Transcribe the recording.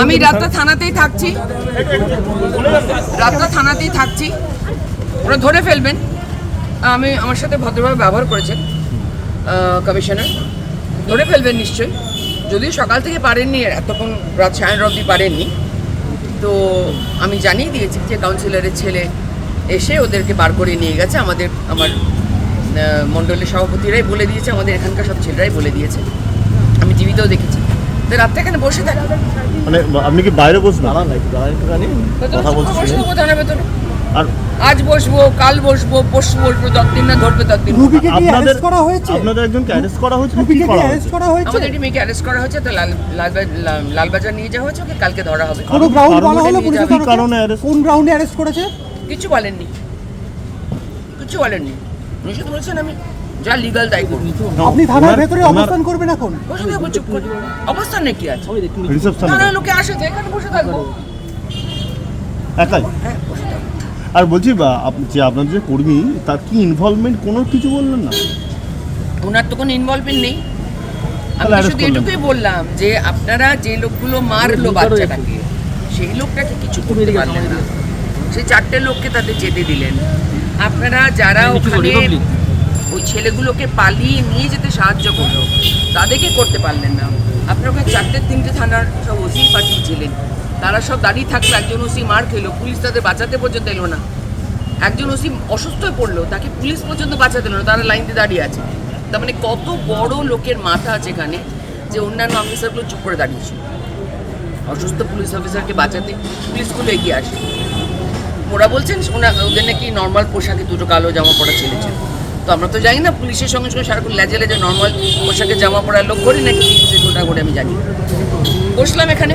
আমি রাতটা থানাতেই থাকছি। রাতটা থানাতেই থাকছি। ওরা ধরে ফেলবেন। আমি আমার সাথে ভদ্রভাবে ব্যবহার করেছেন কমিশনার। ধরে ফেলবেন নিশ্চয়ই। যদিও সকাল থেকে পারেননি, এতক্ষণ রাত সাড়ে অবধি পারেননি। তো আমি জানিয়ে দিয়েছি যে কাউন্সিলরের ছেলে এসে ওদেরকে বার করে নিয়ে গেছে। আমাদের, আমার মণ্ডলের সভাপতিরাই বলে দিয়েছে, আমাদের এখানকার সব ছেলেরাই বলে দিয়েছে। আমি টিভিতেও দেখেছি। রাতটা এখানে বসে থাকি। মানে আপনি কি বাইরে বসবেন? কথা বলছি। বসবো কোথাও ভেতরে আর আজ বসবো কাল বসবো পরশু বসবো যতদিন না ধরবে ততদিন। রুবিকে কি অ্যারেস্ট করা হয়েছে? আপনাদের একজনকে অ্যারেস্ট করা হয়েছে? রুবিকে কি অ্যারেস্ট করা হয়েছে? আমাদের একটি মেয়েকে অ্যারেস্ট করা হয়েছে তো লাল লালবাজার নিয়ে যাওয়া হয়েছে ওকে কালকে ধরা হবে। কোনো গ্রাউন্ড বলা হলো কি পুলিশের তরফে? কারণে arrest? কোন গ্রাউন্ডে অ্যারেস্ট করেছে? কিছু বলেননি। কিছু বলেননি। উনি শুধু বলছেন আমি যা লিগাল তাই করব। আপনি থানার ওনার- ভেতরে অবস্থান করবেন এখন। বসে থাকব চুপ করে। অবস্থান নেই কি আছে? থানার লোকে আসে তো এখানে বসে থাকব। একাই? হ্যাঁ বসে থাকব। আর বলছি যে আপনার যে কর্মী তার কি ইনভলভমেন্ট কোনো কিছু বললেন না? ওনার তো কোনো ইনভলভমেন্ট নেই। আমি শুধু এটুকুই বললাম যে আপনারা যে লোকগুলো মারলো বাচ্চাটাকে সেই লোকটাকে কিছু করতে পারলেন না। সেই চারটে লোককে তাদের যেতে দিলেন। আপনারা যারা ওখানে ছেলেগুলোকে পালিয়ে নিয়ে যেতে সাহায্য করল। তাদেরকে করতে পারলেন না। আপনারা ওখানে চারটে, তিনটে থানার সব ওসি পাঠিয়েছিলেন তারা সব দাঁড়িয়ে থাকল, একজন ওসি মার খেলো, পুলিশ তাদের বাঁচাতে পর্যন্ত এলো না। একজন ওসি অসুস্থ হয়ে পড়ল, তাকে পুলিশ পর্যন্ত বাঁচাতে এলো না, তারা লাইন দিয়ে দাঁড়িয়ে আছে। তার মানে কত বড় লোকের মাথা আছে এখানে যে অন্যান্য অফিসারগুলো চুপ করে দাঁড়িয়েছে। অসুস্থ পুলিশ অফিসারকে বাঁচাতে পুলিশগুলো এগিয়ে আসে। ওরা বলছেন ওনা ওদের নাকি নর্মাল পোশাকে দুটো কালো জামা পরা ছেলে ছিল। তো আমরা তো জানি না, পুলিশের সঙ্গে সঙ্গে সারাক্ষণ লেজে লেজে নর্মাল পোশাকে জামা পরার লোক করি নাকি গোটা করে আমি জানি। বসলাম এখানে